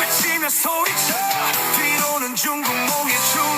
외치며 소리쳐. 뒤로는 중국 몽이 춤